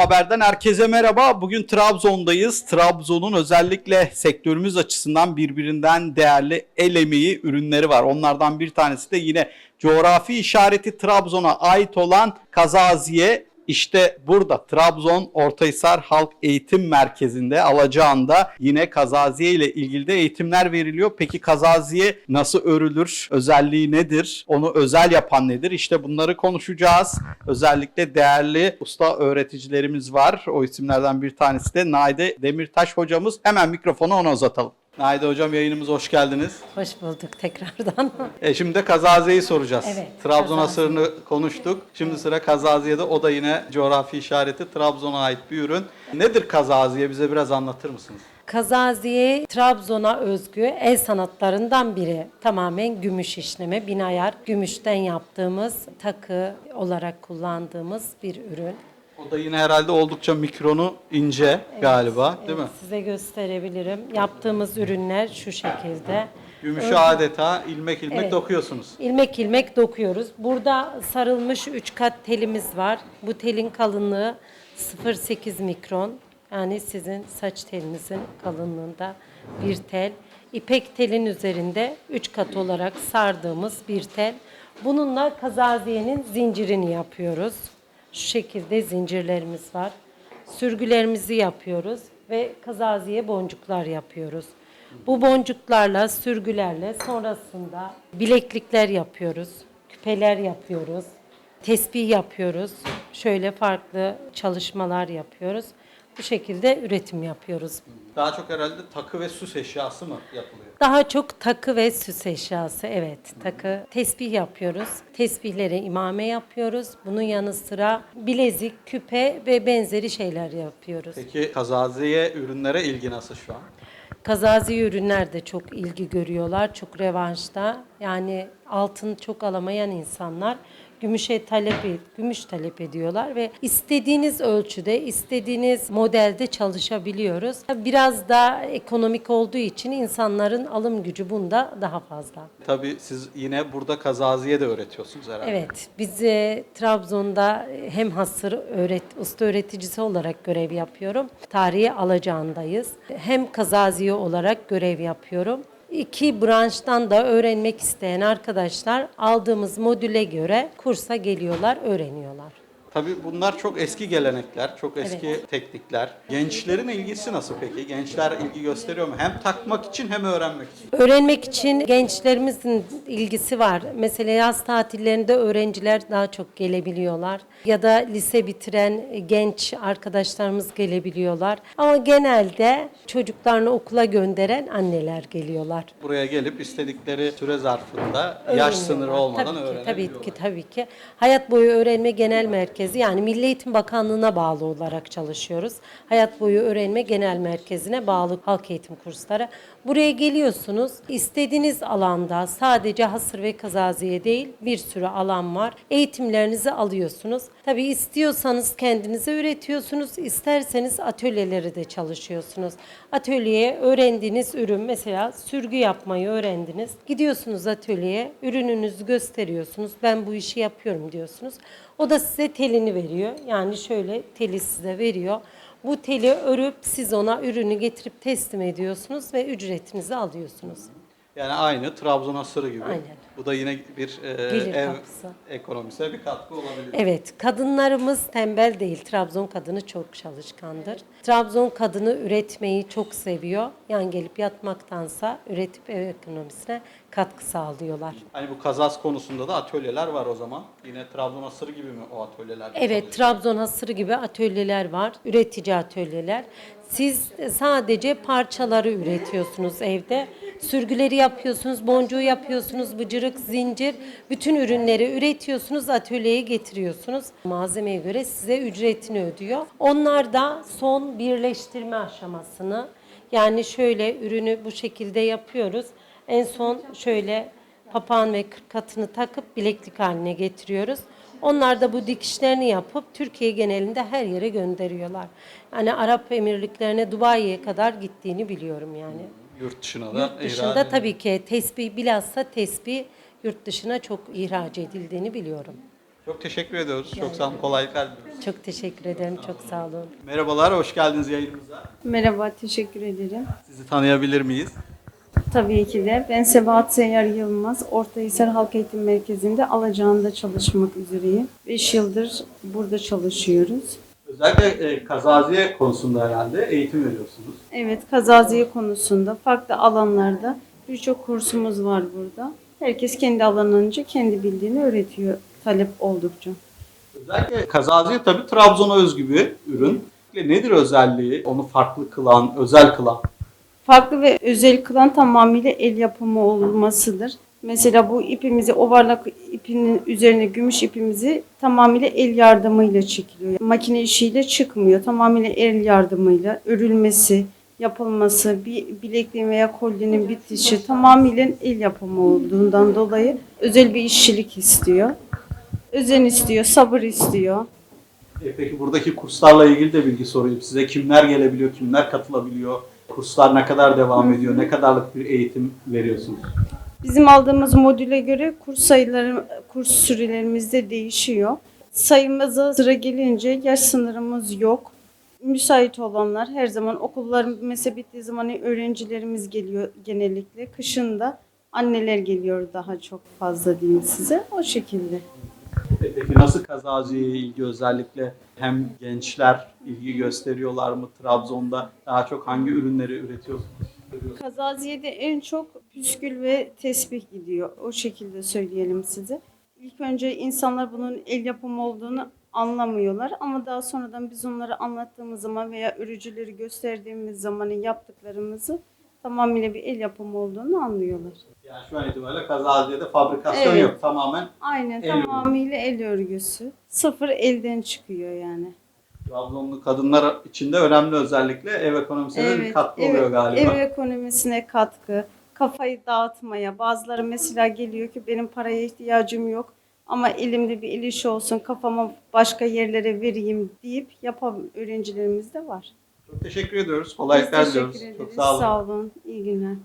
Haber'den herkese merhaba. Bugün Trabzon'dayız. Trabzon'un özellikle sektörümüz açısından birbirinden değerli el emeği ürünleri var. Onlardan bir tanesi de yine coğrafi işareti Trabzon'a ait olan Kazaziye. İşte burada Trabzon Ortahisar Halk Eğitim Merkezi'nde alacağında yine kazaziye ile ilgili de eğitimler veriliyor. Peki kazaziye nasıl örülür? Özelliği nedir? Onu özel yapan nedir? İşte bunları konuşacağız. Özellikle değerli usta öğreticilerimiz var. O isimlerden bir tanesi de Naide Demirtaş hocamız. Hemen mikrofonu ona uzatalım. Naide hocam yayınımıza hoş geldiniz. Hoş bulduk tekrardan. E şimdi de Kazaziye'yi soracağız. Evet, Trabzon Kazaziye. asırını konuştuk. Şimdi sıra Kazaziye'de. O da yine coğrafi işareti Trabzon'a ait bir ürün. Nedir Kazaziye? Bize biraz anlatır mısınız? Kazaziye Trabzon'a özgü el sanatlarından biri. Tamamen gümüş işleme, binayar gümüşten yaptığımız takı olarak kullandığımız bir ürün. O da yine herhalde oldukça mikronu ince galiba değil mi? Size gösterebilirim. Yaptığımız ürünler şu şekilde. Gümüşü adeta ilmek ilmek Evet. dokuyorsunuz. İlmek ilmek dokuyoruz. Burada sarılmış 3 kat telimiz var. Bu telin kalınlığı 0.8 mikron. Yani sizin saç telinizin kalınlığında bir tel. İpek telin üzerinde 3 kat olarak sardığımız bir tel. Bununla kazaziyenin zincirini yapıyoruz. Şu şekilde zincirlerimiz var. Sürgülerimizi yapıyoruz ve kazaziye boncuklar yapıyoruz. Bu boncuklarla, sürgülerle sonrasında bileklikler yapıyoruz, küpeler yapıyoruz, tesbih yapıyoruz. Şöyle farklı çalışmalar yapıyoruz. Bu şekilde üretim yapıyoruz. Daha çok herhalde takı ve süs eşyası mı yapılıyor? Daha çok takı ve süs eşyası evet takı. Tesbih yapıyoruz. Tesbihlere imame yapıyoruz. Bunun yanı sıra bilezik, küpe ve benzeri şeyler yapıyoruz. Peki Kazaziye ürünlere ilgi nasıl şu an? Kazazi ürünler de çok ilgi görüyorlar. Çok revanşta. Yani altın çok alamayan insanlar gümüşe talep et, gümüş talep ediyorlar ve istediğiniz ölçüde, istediğiniz modelde çalışabiliyoruz. Biraz daha ekonomik olduğu için insanların alım gücü bunda daha fazla. Tabii siz yine burada Kazaziye de öğretiyorsunuz herhalde. Evet, biz e, Trabzon'da hem hasır öğret, usta öğreticisi olarak görev yapıyorum. Tarihi alacağındayız. Hem kazaziye olarak görev yapıyorum. İki branştan da öğrenmek isteyen arkadaşlar aldığımız modüle göre kursa geliyorlar, öğreniyorlar. Tabii bunlar çok eski gelenekler, çok eski teknikler. Gençlerin ilgisi nasıl peki? Gençler ilgi gösteriyor mu? Hem takmak için hem öğrenmek için. Öğrenmek için gençlerimizin ilgisi var. Mesela yaz tatillerinde öğrenciler daha çok gelebiliyorlar. Ya da lise bitiren genç arkadaşlarımız gelebiliyorlar. Ama genelde çocuklarını okula gönderen anneler geliyorlar. Buraya gelip istedikleri süre zarfında yaş sınırı olmadan tabii ki, öğrenebiliyorlar. tabii ki, tabii ki. Hayat boyu öğrenme genel merkezi yani Milli Eğitim Bakanlığı'na bağlı olarak çalışıyoruz. Hayat boyu öğrenme genel merkezine bağlı halk eğitim kursları. Buraya geliyorsunuz. İstediğiniz alanda sadece hasır ve kazaziye değil bir sürü alan var. Eğitimlerinizi alıyorsunuz. Tabii istiyorsanız kendinize üretiyorsunuz. isterseniz atölyeleri de çalışıyorsunuz. Atölyeye öğrendiğiniz ürün mesela sürgü yapmayı öğrendiniz. Gidiyorsunuz atölyeye ürününüzü gösteriyorsunuz. Ben bu işi yapıyorum diyorsunuz. O da size telini veriyor. Yani şöyle teli size veriyor. Bu teli örüp siz ona ürünü getirip teslim ediyorsunuz ve ücretinizi alıyorsunuz. Yani aynı Trabzon asırı gibi. Aynen. Bu da yine bir e, Gelir ev kapısı. ekonomisine bir katkı olabilir. Evet, kadınlarımız tembel değil. Trabzon kadını çok çalışkandır. Trabzon kadını üretmeyi çok seviyor. Yan gelip yatmaktansa üretip ev ekonomisine katkı sağlıyorlar. Hani bu kazas konusunda da atölyeler var o zaman. Yine Trabzon asırı gibi mi o atölyeler? Evet, Trabzon hasırı gibi atölyeler var. Üretici atölyeler. Siz sadece parçaları üretiyorsunuz evde. Sürgüleri yapıyorsunuz, boncuğu yapıyorsunuz, bıcırık, zincir, bütün ürünleri üretiyorsunuz, atölyeye getiriyorsunuz. Malzemeye göre size ücretini ödüyor. Onlar da son birleştirme aşamasını yani şöyle ürünü bu şekilde yapıyoruz. En son şöyle papağan ve kırk katını takıp bileklik haline getiriyoruz. Onlar da bu dikişlerini yapıp Türkiye genelinde her yere gönderiyorlar. Yani Arap Emirliklerine, Dubai'ye kadar gittiğini biliyorum yani. Yurt dışına da Yurt dışında ihraç tabii ki tesbih bilhassa tesbih yurt dışına çok ihraç edildiğini biliyorum. Çok teşekkür ediyoruz. Çok sağ olun. Kolaylıklar diliyoruz. Çok teşekkür ederim. Çok sağ olun. Merhabalar, hoş geldiniz yayınımıza. Merhaba, teşekkür ederim. Sizi tanıyabilir miyiz? Tabii ki de. Ben Sebahat Seyyar Yılmaz, Ortahisar Halk Eğitim Merkezi'nde alacağında çalışmak üzereyim. 5 yıldır burada çalışıyoruz. Özellikle e, kazaziye konusunda herhalde eğitim veriyorsunuz. Evet, kazaziye konusunda farklı alanlarda birçok kursumuz var burada. Herkes kendi alanınca kendi bildiğini öğretiyor talep oldukça. Özellikle kazaziye tabii Trabzon'a özgü bir ürün. Nedir özelliği? Onu farklı kılan, özel kılan? Farklı ve özel kılan tamamıyla el yapımı olmasıdır. Mesela bu ipimizi, ovarlak ipinin üzerine gümüş ipimizi tamamıyla el yardımıyla çekiliyor. Makine işiyle çıkmıyor. Tamamıyla el yardımıyla örülmesi, yapılması, bir bilekliğin veya kolyenin bitişi tamamıyla el yapımı olduğundan dolayı özel bir işçilik istiyor. Özen istiyor, sabır istiyor. E, peki buradaki kurslarla ilgili de bilgi sorayım size. Kimler gelebiliyor, kimler katılabiliyor? Kurslar ne kadar devam ediyor? Ne kadarlık bir eğitim veriyorsunuz? Bizim aldığımız modüle göre kurs sayıları, kurs sürelerimiz de değişiyor. Sayımıza sıra gelince yaş sınırımız yok. Müsait olanlar her zaman okullar mesela bittiği zaman öğrencilerimiz geliyor genellikle. Kışın da anneler geliyor daha çok fazla diyeyim size. O şekilde. E, Peki nasıl kazaziye ilgi özellikle hem gençler ilgi gösteriyorlar mı Trabzon'da? Daha çok hangi ürünleri üretiyorsunuz? Kazaziye'de en çok püskül ve tesbih gidiyor. O şekilde söyleyelim size. İlk önce insanlar bunun el yapımı olduğunu anlamıyorlar ama daha sonradan biz onları anlattığımız zaman veya örücüleri gösterdiğimiz zaman yaptıklarımızı tamamıyla bir el yapımı olduğunu anlıyorlar. Yani şu an itibariyle kazaziye'de fabrikasyon Evet. yok. Tamamen Aynen El tamamıyla el örgüsü. Sıfır elden çıkıyor yani. Trabzonlu kadınlar için de önemli özellikle ev ekonomisine de bir katkı ev, oluyor galiba. ev ekonomisine katkı, kafayı dağıtmaya. Bazıları mesela geliyor ki benim paraya ihtiyacım yok ama elimde bir el işi olsun, kafama başka yerlere vereyim deyip yapan öğrencilerimiz de var. Çok teşekkür ediyoruz. Kolaylıklar diliyoruz. Çok sağ olun. Sağ olun. İyi günler.